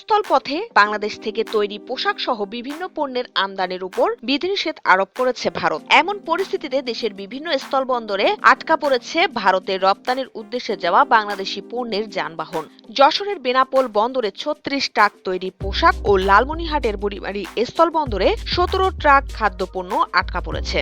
স্থলপথে বাংলাদেশ থেকে তৈরি পোশাক সহ বিভিন্ন পণ্যের আমদানির উপর বিধিনিষেধ আরোপ করেছে ভারত। এমন পরিস্থিতিতে দেশের বিভিন্ন স্থলবন্দরে আটকা পড়েছে ভারতের রপ্তানির উদ্দেশ্যে যাওয়া বাংলাদেশি পণ্যের যানবাহন। যশোরের বেনাপোল বন্দরে ছত্রিশ ট্রাক তৈরি পোশাক ও লালমনিহাটের বুড়িমারি স্থলবন্দরে সতেরো ট্রাক খাদ্যপণ্য আটকা পড়েছে।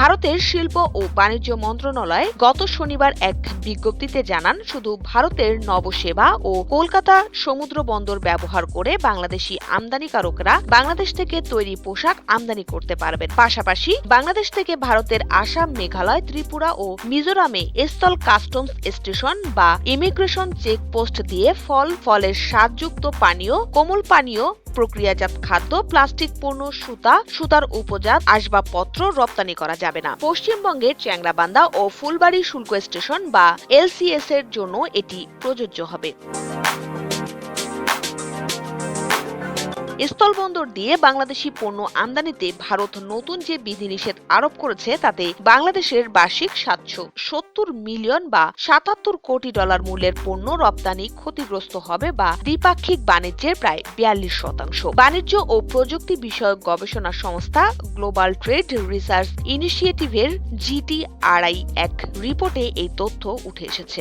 ভারতের শিল্প ও বাণিজ্য মন্ত্রণালয় গত শনিবার এক বিজ্ঞপ্তিতে জানান, শুধু ভারতের নবসেবা ও কলকাতা সমুদ্র বন্দর ব্যবহার করে বাংলাদেশি আমদানিকারকরা বাংলাদেশ থেকে তৈরি পোশাক আমদানি করতে পারবেন। পাশাপাশি বাংলাদেশ থেকে ভারতের আসাম, মেঘালয়, ত্রিপুরা ও মিজোরামে স্থল কাস্টমস স্টেশন বা ইমিগ্রেশন চেকপোস্ট দিয়ে ফল, ফলের স্বাদযুক্ত পানীয়, কোমল পানীয় প্রক্রিয়াজাত খাদ্য, প্লাস্টিক পণ্য, সুতা, সুতার উপজাত আসবাবপত্র রপ্তানি করা যাবে না। পশ্চিমবঙ্গের চ্যাংরাবান্ধা ও ফুলবাড়ি শুল্ক স্টেশন বা এলসিএস এর জন্য এটি প্রযোজ্য হবে। স্থলবন্দর দিয়ে বাংলাদেশি পণ্য আমদানিতে ভারত নতুন যে বিধিনিষেধ আরোপ করেছে, তাতে বাংলাদেশের বার্ষিক সাতশো সত্তর মিলিয়ন বা সাতাত্তর কোটি ডলার মূল্যের পণ্য রপ্তানি ক্ষতিগ্রস্ত হবে বা দ্বিপাক্ষিক বাণিজ্যের প্রায় বিয়াল্লিশ শতাংশ। বাণিজ্য ও প্রযুক্তি বিষয়ক গবেষণা সংস্থা গ্লোবাল ট্রেড রিসার্চ ইনিশিয়েটিভের জিটিআরআই এক রিপোর্টে এই তথ্য উঠে এসেছে।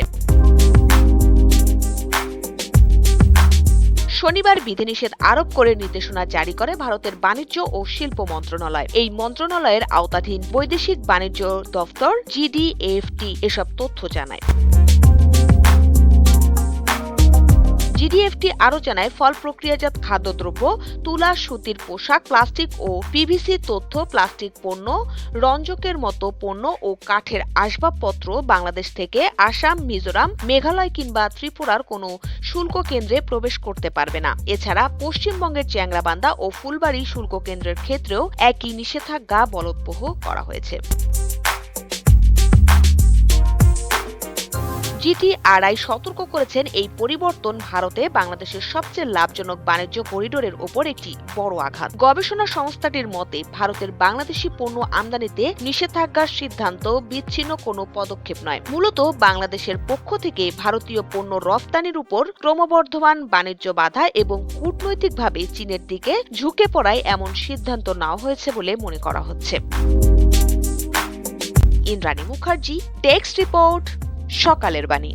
শনিবার বিধিনিষেধ আরোপ করে নির্দেশনা জারি করে ভারতের বাণিজ্য ও শিল্প মন্ত্রণালয়। এই মন্ত্রণালয়ের আওতাধীন বৈদেশিক বাণিজ্য দফতর, জিডিএফটি, এসব তথ্য জানায়। জিডিএফটি আরও জানায়, ফল প্রক্রিয়াজাত খাদ্যদ্রব্য, তুলা, সুতির পোশাক, প্লাস্টিক ও পিভিসি তথ্য, প্লাস্টিক পণ্য, রঞ্জকের মতো পণ্য ও কাঠের আসবাবপত্র বাংলাদেশ থেকে আসাম, মিজোরাম, মেঘালয় কিংবা ত্রিপুরার কোনো শুল্ক কেন্দ্রে প্রবেশ করতে পারবে না। এছাড়া পশ্চিমবঙ্গের চ্যাংরাবান্ধা ও ফুলবাড়ি শুল্ক কেন্দ্রের ক্ষেত্রেও একই নিষেধাজ্ঞা বলবৎ করা হয়েছে। জিটিআরআই সতর্ক করেছেন এই পরিবর্তন ভারতে বাংলাদেশের সবচেয়ে লাভজনক বাণিজ্য করিডোরের ওপর একটি বড় আঘাত। গবেষণা সংস্থাটির মতে, ভারতের বাংলাদেশি পণ্য আমদানিতে নিষেধাজ্ঞার সিদ্ধান্ত বিচ্ছিন্ন কোনো পদক্ষেপ নয়। মূলত বাংলাদেশের পক্ষ থেকে ভারতীয় পণ্য রফতানির উপর ক্রমবর্ধমান বাণিজ্য বাধা এবং কূটনৈতিকভাবে চীনের দিকে ঝুঁকে পড়ায় এমন সিদ্ধান্ত নেওয়া হয়েছে বলে মনে করা হচ্ছে। ইন্দ্রাণী মুখার্জি টেক্সট রিপোর্ট সকালের বাণী।